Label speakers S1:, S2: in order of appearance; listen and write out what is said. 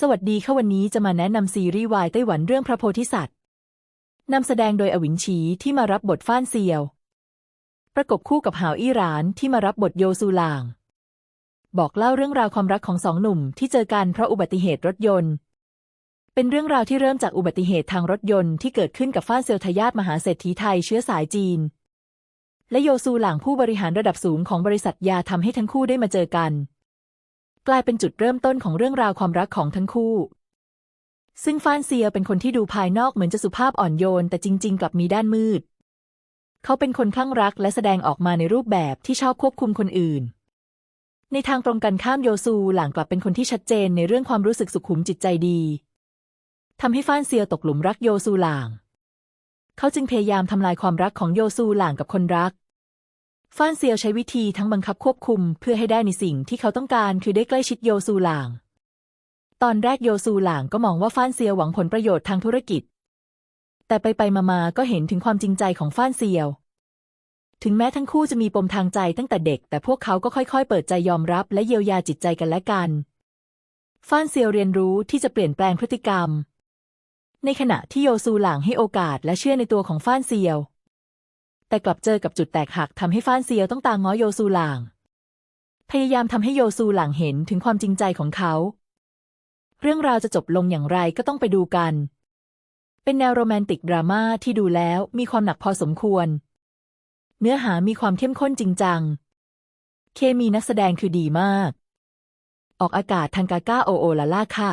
S1: สวัสดีค่ะวันนี้จะมาแนะนำซีรีส์วายไต้หวันเรื่องพระโพธิสัตว์นำแสดงโดยอวินชีที่มารับบทฟ้านเซียว ประกบคู่กับหาวอี้หรานที่มารับบทโยซูหลาง บอกเล่าเรื่องราวความรักของสองหนุ่มที่เจอกันเพราะอุบัติเหตุรถยนต์ เป็นเรื่องราวที่เริ่มจากอุบัติเหตุทางรถยนต์ที่เกิดขึ้นกับฟ้านเซียวทายาทมหาเศรษฐีไทยเชื้อสายจีน และโยซูหลางผู้บริหารระดับสูงของบริษัทยาทำให้ทั้งคู่ได้มาเจอกัน กลายเป็นจุดเริ่มต้นของเรื่องราวความรักของทั้งคู่ ซึ่งฟานเซียเป็นคนที่ดูภายนอกเหมือนจะสุภาพอ่อนโยน แต่จริง ๆ กลับมีด้านมืด เขาเป็นคนคลั่งรักและแสดงออกมาในรูปแบบที่ชอบควบคุมคนอื่น ในทางตรงกันข้ามโยซูหลางกลับเป็นคนที่ชัดเจนในเรื่องความรู้สึกสุขุมจิตใจดีทำให้ฟานเซียตกหลุมรักโยซูหลาง เขาจึงพยายามทำลายความรักของโยซูหลางกับคนรัก ฟานเซียวใช้วิธีทั้งบังคับควบคุมเพื่อให้ได้ในสิ่งที่เขาต้องการคือได้ใกล้ชิดโยซูหลาง ตอนแรกโยซูหลางก็มองว่าฟานเซียวหวังผลประโยชน์ทางธุรกิจ แต่ไปไปมามาก็เห็นถึงความจริงใจของฟานเซียว ถึงแม้ทั้งคู่จะมีปมทางใจตั้งแต่เด็ก แต่พวกเขาก็ค่อยๆ เปิดใจยอมรับและเยียวยาจิตใจกันและกัน ฟานเซียวเรียนรู้ที่จะเปลี่ยนแปลงพฤติกรรม ในขณะที่โยซูหลางให้โอกาสและเชื่อในตัวของฟานเซียว แต่กลับเจอกับจุดแตกหักทำให้ฟานเซียวต้องตามง้อโยซูหลาง พยายามทำให้โยซูหลางเห็นถึงความจริงใจของเขา เรื่องราวจะจบลงอย่างไรก็ต้องไปดูกัน เป็นแนวโรแมนติกดราม่าที่ดูแล้วมีความหนักพอสมควร เนื้อหามีความเข้มข้นจริงจัง เคมีนักแสดงคือดีมาก ออกอากาศทางกาก้าโอโอลาล่าค่ะ